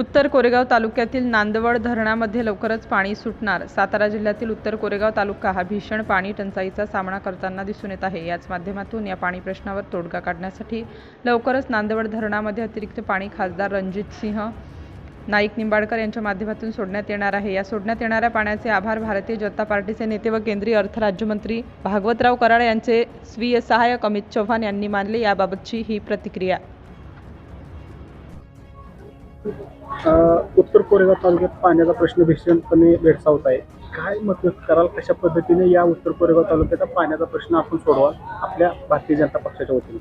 उत्तर कोरेगाव तालुक्यातील नांदवड धरणामध्ये लवकरच पाणी सुटणार. सातारा जिल्ह्यातील उत्तर कोरेगाव तालुका हा भीषण पाणी टंचाईचा सामना करताना दिसून येत आहे. याच माध्यमातून या पाणी प्रश्नावर तोडगा काढण्यासाठी लवकरच नांदवड धरणामध्ये अतिरिक्त पाणी खासदार रणजित सिंह नाईक निंबाळकर यांच्या माध्यमातून सोडण्यात येणार आहे. या सोडण्यात येणाऱ्या पाण्याचे आभार भारतीय जनता पार्टीचे नेते व केंद्रीय अर्थ राज्यमंत्री भागवतराव कराड यांचे स्वीय सहाय्यक अमित चव्हाण यांनी मानले. याबाबतची ही प्रतिक्रिया. उत्तर कोरेगाव तालुक्यात पाण्याचा प्रश्न भीषणपणे भेडसावत आहे. काय मदत कराल कशा पद्धतीने या उत्तर कोरेगाव तालुक्याचा पाण्याचा प्रश्न आपण सोडवाल आपल्या भारतीय जनता पक्षाच्या वतीने?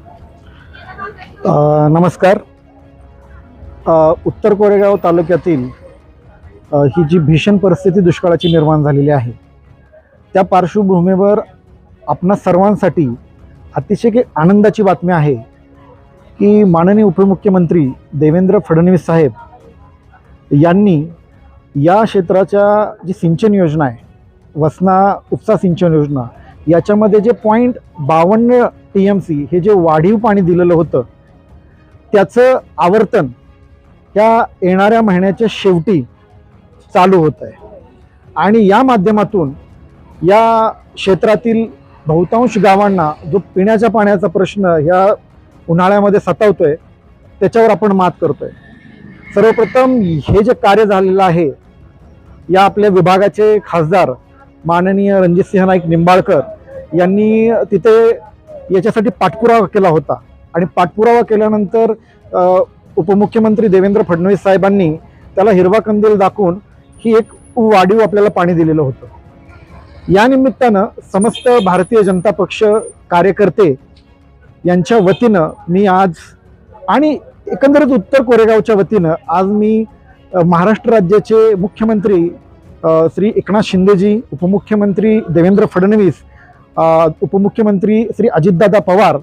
नमस्कार. उत्तर कोरेगाव तालुक्यातील ही जी भीषण परिस्थिती दुष्काळाची निर्माण झालेली आहे त्या पार्श्वभूमीवर आपणा सर्वांसाठी अतिशय एक आनंदाची बातमी आहे की माननीय उपमुख्यमंत्री देवेंद्र फडणवीस साहेब यांनी या क्षेत्राच्या जी सिंचन योजना आहे वसना उपसा सिंचन योजना याच्यामध्ये जे पॉईंट बावन्न टी एम सी हे जे वाढीव पाणी दिलेलं होतं त्याचं आवर्तन त्या येणाऱ्या महिन्याच्या शेवटी चालू होत आहे. आणि या माध्यमातून या क्षेत्रातील बहुतांश गावांना जो पिण्याच्या पाण्याचा प्रश्न ह्या उन्हाळ्यामध्ये सतावतोय त्याच्यावर आपण मात करतोय. सर्वप्रथम हे जे कार्य झालेलं आहे या आपल्या विभागाचे खासदार माननीय रणजितसिंह नाईक निंबाळकर यांनी तिथे याच्यासाठी पाठपुरावा केला होता. आणि पाठपुरावा केल्यानंतर उपमुख्यमंत्री देवेंद्र फडणवीस साहेबांनी त्याला हिरवा कंदील दाखवून ही एक वाढीव आपल्याला पाणी दिलेलं होतं. या निमित्तानं समस्त भारतीय जनता पक्ष कार्यकर्ते यांच्या वतीनं मी आज आणि एकंदरीत उत्तर कोरेगावच्या वतीनं आज मी महाराष्ट्र राज्याचे मुख्यमंत्री श्री एकनाथ शिंदेजी उपमुख्यमंत्री देवेंद्र फडणवीस उपमुख्यमंत्री श्री अजितदादा पवार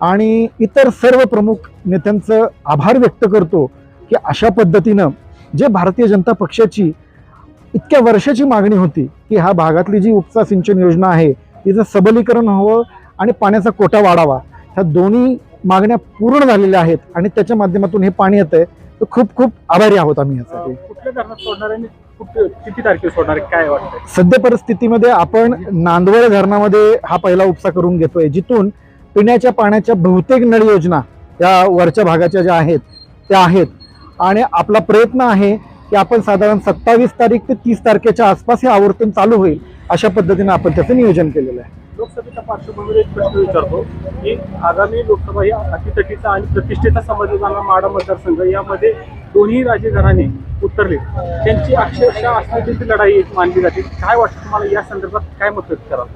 आणि इतर सर्व प्रमुख नेत्यांचं आभार व्यक्त करतो की अशा पद्धतीनं जे भारतीय जनता पक्षाची इतक्या वर्षाची मागणी होती की ह्या भागातली जी उपसा सिंचन योजना आहे तिचं सबलीकरण हवं आणि पाण्याचा कोटा वाढावा ह्या दोन्ही मागण्या पूर्ण झालेल्या आहेत आणि त्याच्या माध्यमातून हे पाणी येतं आहे तर खूप खूप आभारी आहोत आम्ही यासाठी. कुठल्या धरणात सोडणार आहे आणि कुठे किती तारखेला सोडणार आहे काय सद्य परिस्थितीमध्ये आपण नांदवड धरणामध्ये हा पहिला उपसा करून घेतोय जिथून पिण्याच्या पाण्याच्या बहुतेक नळ योजना या वरच्या भागाच्या ज्या आहेत त्या आहेत. आणि आपला प्रयत्न आहे की आपण साधारण सत्तावीस तारीख ते तीस तारखेच्या आसपास हे आवर्तन चालू होईल अशा पद्धतीने आपण त्याचं नियोजन केलेलं आहे. लोकसभेच्या पार्श्वभूमीवर एक प्रश्न विचारतो की आगामी लोकसभा ही अतितटीचा आणि प्रतिष्ठेचा समजला जाणारा माडा मतदारसंघ यामध्ये दोन्ही राजेघराने उत्तरले. उतरले त्यांची अक्षरशः अस्मितेची लढाई एक मानली जाते. काय वाटतं तुम्हाला या संदर्भात काय मदत कराल?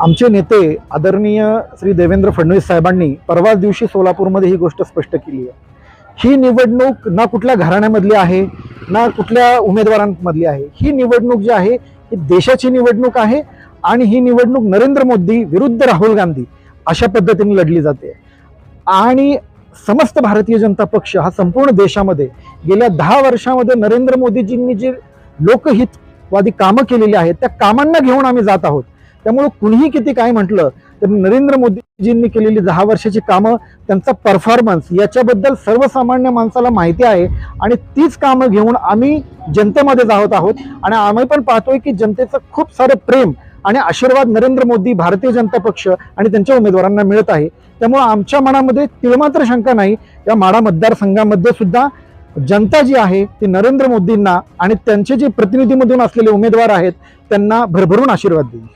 आमचे नेते आदरणीय श्री देवेंद्र फडणवीस साहेबांनी परवाच दिवशी सोलापूरमध्ये ही गोष्ट स्पष्ट केली आहे. ही निवडणूक ना कुठल्या घराण्यामधली आहे ना कुठल्या उमेदवारांमधली आहे. ही निवडणूक जी आहे ही देशाची निवडणूक आहे आणि ही निवडणूक नरेंद्र मोदी विरुद्ध राहुल गांधी अशा पद्धतीने लढली जाते. आणि समस्त भारतीय जनता पक्ष हा संपूर्ण देशामध्ये गेल्या दहा वर्षामध्ये नरेंद्र मोदीजींनी जे लोकहितवादी कामं केलेली आहेत त्या कामांना घेऊन आम्ही जात आहोत. त्यामुळे कुणीही किती काय म्हटलं तर नरेंद्र मोदीजींनी केलेली दहा वर्षाची कामं त्यांचा परफॉर्मन्स याच्याबद्दल सर्वसामान्य माणसाला माहिती आहे आणि तीच कामं घेऊन आम्ही जनतेमध्ये जात आहोत. आणि आम्ही पण पाहतोय की जनतेचं खूप सारं प्रेम आणि आशीर्वाद नरेंद्र मोदी भारतीय जनता पक्ष आणि त्यांच्या उमेदवारांना मिळत आहे. त्यामुळे आमच्या मनामध्ये तिळमात्र शंका नाही. या माडा मतदारसंघामध्ये सुद्धा जनता जी आहे ती नरेंद्र मोदींना आणि त्यांचे जे प्रतिनिधीमधून असलेले उमेदवार आहेत त्यांना भरभरून आशीर्वाद देईल.